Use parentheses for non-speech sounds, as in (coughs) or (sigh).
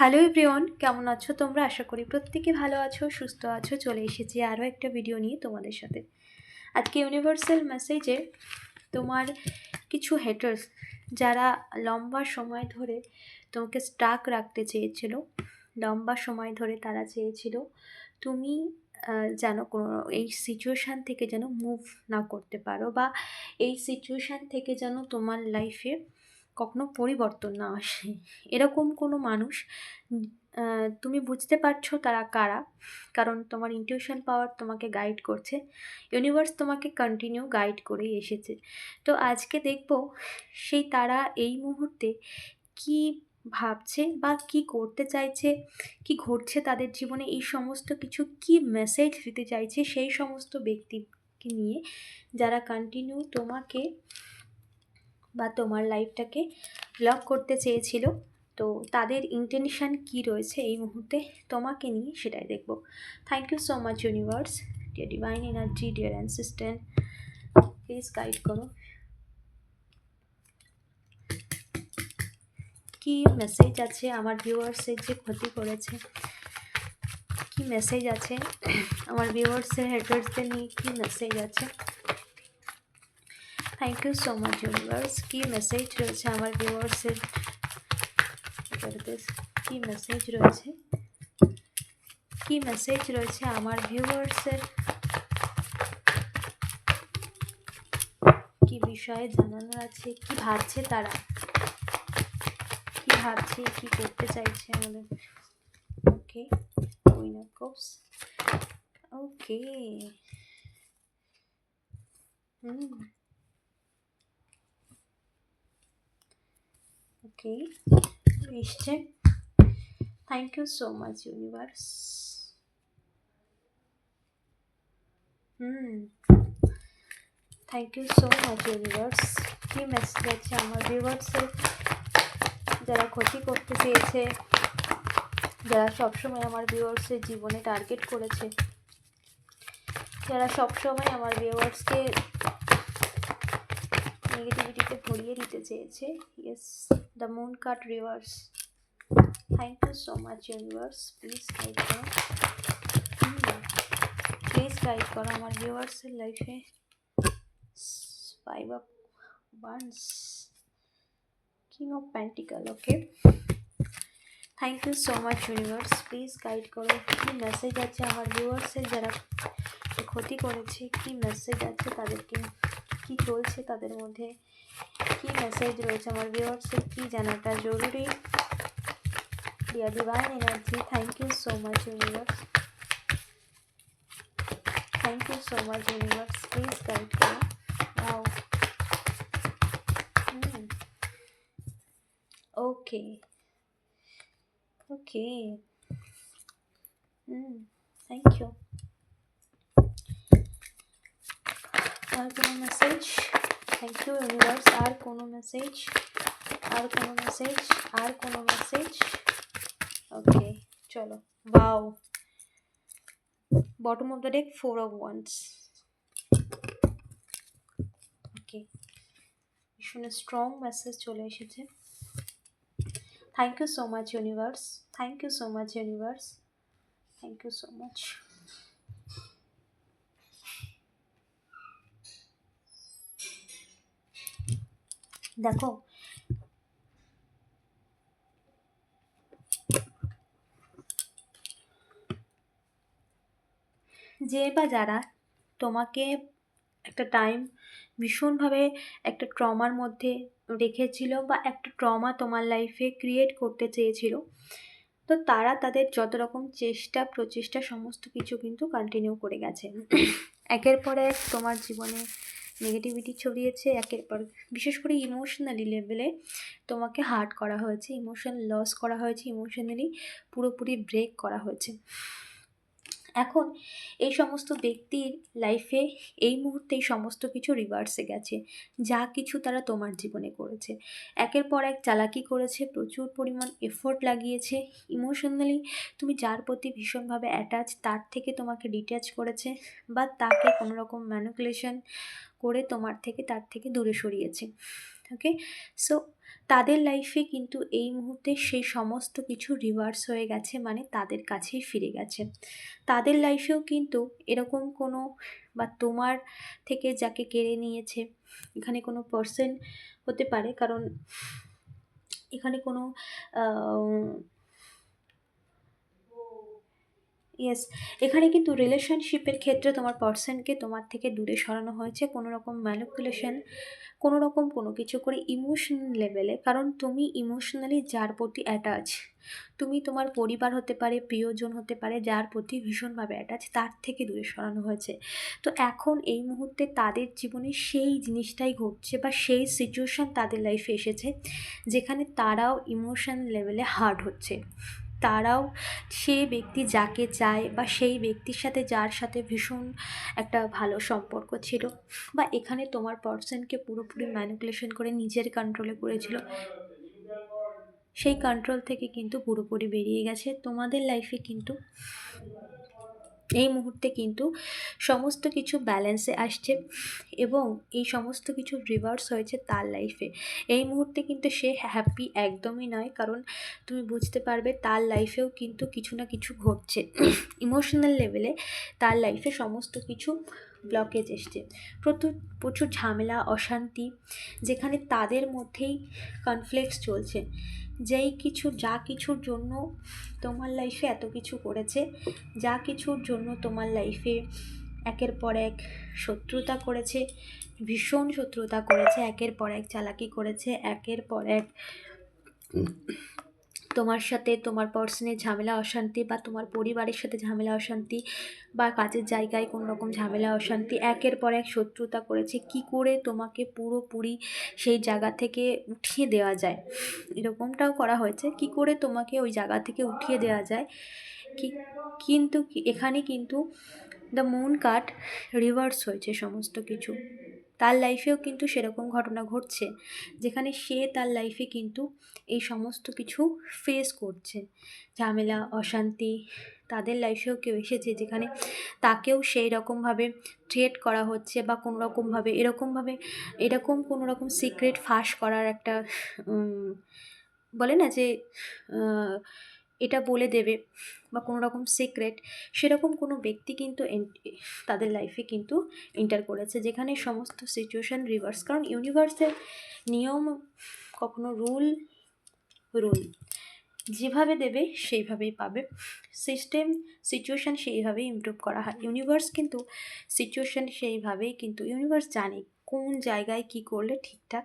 Hello everyone কেমন আছো তোমরা? আশা করি প্রত্যেকে ভালো আছো, সুস্থ আছো। চলে এসেছি আরও একটা ভিডিও নিয়ে তোমাদের সাথে। আজকে ইউনিভার্সাল মেসেজে তোমার কিছু হেটার্স যারা লম্বা সময় ধরে তোমাকে স্টাক রাখতে চেয়েছিল, লম্বা সময় ধরে তারা চেয়েছিল, তুমি যেন কোনো, এই সিচুয়েশান থেকে যেন মুভ না করতে পারো বা এই সিচুয়েশান থেকে যেন তোমার লাইফে কখনো পরিবর্তন না আসে। এরকম কোনো মানুষ তুমি বুঝতে পারছ তারা কারা? কারণ তোমার ইনটিউশন পাওয়ার তোমাকে গাইড করছে। ইউনিভার্স তোমাকে কন্টিনিউ গাইড করেই এসেছে। তো আজকে দেখব সেই তারা এই মুহূর্তে কি ভাবছে বা কি করতে চাইছে, কি ঘটছে তাদের জীবনে, এই সমস্ত কিছু কি মেসেজ দিতে চাইছে সেই সমস্ত ব্যক্তিকে নিয়ে যারা কন্টিনিউ তোমাকে বা তোমার লাইফটাকে ব্লক করতে চেয়েছিল। তো তাদের ইন্টেনশন কি রয়েছে এই মুহূর্তে তোমাকে নিয়ে সেটাই দেখব। Thank you so much universe dear divine energy dear assistant please guide করো। কি মেসেজ আছে আমার ভিউয়ার্সের যে ক্ষতি করেছে? কি মেসেজ আছে আমার ভিউয়ার্সের হেডার্সদের নিয়ে কি মেসেজ আছে? Thank you so much universe কি মেসেজ রয়েছে আমার ভিউয়ার্সের কি মেসেজ রয়েছে। কি মেসেজ রয়েছে আমার ভিউয়ার্সের কি বিষয়ে জানানোর আছে, কি ভাবছে তারা? কি ভাবছে, কি করতে চাইছে আমাদের? Okay cups okay hmm. Okay এসছে thank you so much universe hmm thank you so much universe কি মেসেজ আছে আমার ভিউয়ার্সের যারা ক্ষতি করতে চেয়েছে, যারা সবসময় আমার ভিউয়ার্সের জীবনে টার্গেট করেছে। যারা সবসময় আমার ভিউয়ার্সকে নেগেটিভিটিতে ভরিয়ে দিতে চেয়েছে yes the moon cut reverse thank you so much universe please guide করো প্লিজ গাইড করো আমার ভিউয়ার্সের লাইফে five of wands king of pentacle okay thank you so much universe please guide করো কী মেসেজ আছে আমার ভিউয়ার্সের যারা ক্ষতি করেছে কী মেসেজ আছে তাদেরকে কি চলছে তাদের মধ্যে? কি মেসেজ রয়েছে আমার ভিউয়ার্সের কি জানাটা জরুরি? Dear divine energy thank you so much universe thank you so much universe please guide করো wow okay okay hmm thank you আর কোনো মেসেজ থ্যাংক ইউ ইউনিভার্স আর কোনো মেসেজ আর কোনো মেসেজ আর কোনো মেসেজ ওকে চলো। বাও bottom of the deck four of wands okay ভীষণ strong message চলে এসেছে। Thank you so much universe thank you so much universe thank you so much দেখো। যে বা যারা তোমাকে একটা টাইম ভীষণভাবে একটা ট্রমার মধ্যে রেখেছিল বা একটা ট্রমা তোমার লাইফে ক্রিয়েট করতে চেয়েছিল, তো তারা তাদের যত রকম চেষ্টা, প্রচেষ্টা, সমস্ত কিছু কিন্তু কন্টিনিউ করে গেছে। একের পর এক তোমার জীবনে নেগেটিভিটি ছড়িয়েছে, একের পর, বিশেষ করে ইমোশনালি লেভেলে তোমাকে হার্ট করা হয়েছে ইমোশন লস করা হয়েছে ইমোশনালি পুরোপুরি ব্রেক করা হয়েছে। এখন এই সমস্ত ব্যক্তির লাইফে এই মুহূর্তে এই সমস্ত কিছু রিভার্সে গেছে, যা কিছু তারা তোমার জীবনে করেছে। একের পর এক চালাকি করেছে, প্রচুর পরিমাণ এফোর্ট লাগিয়েছে ইমোশনালি তুমি যার প্রতি ভীষণভাবে অ্যাটাচ তার থেকে তোমাকে ডিট্যাচ করেছে, বা তাকে কোনো রকম ম্যানুকুলেশন করে তোমার থেকে তার থেকে দূরে সরিয়েছে। ওকে সো তাদের লাইফে কিন্তু এই মুহূর্তে সেই সমস্ত কিছু রিভার্স হয়ে গেছে মানে তাদের কাছেই ফিরে গেছে। তাদের লাইফেও কিন্তু এরকম কোনো বা তোমার থেকে যাকে কেড়ে নিয়েছে, এখানে কোনো পার্সন হতে পারে। কারণ এখানে কোনো ইয়েস এখানে কিন্তু রিলেশনশিপের ক্ষেত্রে তোমার পার্সনকে তোমার থেকে দূরে সরানো হয়েছে কোনো রকম ম্যানিপুলেশন কোনো রকম কোনো কিছু করে ইমোশনাল লেভেলে কারণ তুমি ইমোশনালি যার প্রতি অ্যাটাচ তুমি তোমার পরিবার হতে পারে, প্রিয়জন হতে পারে, যার প্রতি ভীষণভাবে অ্যাটাচ তার থেকে দূরে সরানো হয়েছে। তো এখন এই মুহূর্তে তাদের জীবনে সেই জিনিসটাই ঘটছে বা সেই সিচুয়েশান তাদের লাইফে এসেছে, যেখানে তারাও ইমোশন লেভেলে হার্ড হচ্ছে। তারাও সে ব্যক্তি যাকে চায় বা সেই ব্যক্তির সাথে যার সাথে ভীষণ একটা ভালো সম্পর্ক ছিল বা এখানে তোমার পার্সনকে পুরোপুরি ম্যানিকুলেশন করে নিজের কন্ট্রোলে করেছিল, সেই কন্ট্রোল থেকে কিন্তু পুরোপুরি বেরিয়ে গেছে। তোমাদের লাইফে কিন্তু এই মুহূর্তে কিন্তু সমস্ত কিছু ব্যালেন্সে আসছে এবং এই সমস্ত কিছু রিভার্স হয়েছে তার লাইফে এই মুহূর্তে কিন্তু সে হ্যাপি একদমই নয়, কারণ তুমি বুঝতে পারবে তার লাইফেও কিন্তু কিছু না কিছু ঘটছে। (coughs) ইমোশনাল লেভেলে তার লাইফে সমস্ত কিছু ব্লকেজ এসছে। প্রচুর প্রচুর ঝামেলা, অশান্তি, যেখানে তাদের মধ্যেই কনফ্লিক্টস চলছে। যেই কিছু, যা কিছুর জন্য তোমার লাইফে এত কিছু করেছে, যা কিছুর জন্য তোমার লাইফে একের পর এক শত্রুতা করেছে, ভীষণ শত্রুতা করেছে, একের পর এক চালাকি করেছে, একের পর এক তোমার সাথে তোমার পার্সনের ঝামেলা, অশান্তি বা তোমার পরিবারের সাথে ঝামেলা, অশান্তি বা কাজের জায়গায় কোনো রকম ঝামেলা, অশান্তি, একের পর এক শত্রুতা করেছে, কি করে তোমাকে পুরোপুরি সেই জায়গা থেকে উঠিয়ে দেওয়া যায়? এরকমটাও করা হয়েছে। কি করে তোমাকে ওই জায়গা থেকে উঠিয়ে দেওয়া যায়? কি, কিন্তু এখানে কিন্তু দ্য মুন কাট রিভার্স হয়েছে সমস্ত কিছু। তার লাইফেও কিন্তু সেরকম ঘটনা ঘটছে, যেখানে সে তার লাইফে কিন্তু এই সমস্ত কিছু ফেস করছে। ঝামেলা, অশান্তি, তাদের লাইফেও কেউ এসেছে যেখানে তাকেও সেই রকমভাবে ট্রিট করা হচ্ছে বা কোনো রকমভাবে এরকমভাবে, এরকম কোনো রকম সিক্রেট ফাঁস করার একটা বলে না যে এটা বলে দেবে বা কোনো রকম সিক্রেট সেরকম কোনো ব্যক্তি কিন্তু তাদের লাইফে কিন্তু এন্টার করেছে। যেখানে সমস্ত সিচুয়েশান রিভার্স কারণ ইউনিভার্সের নিয়ম কখনো রুল রুল যেভাবে দেবে সেইভাবেই পাবে। সিস্টেম সিচুয়েশান সেইভাবেই ইমপ্রুভ করা হয়। ইউনিভার্স কিন্তু সিচুয়েশান সেইভাবেই কিন্তু ইউনিভার্স জানে কোন জায়গায় কী করলে ঠিকঠাক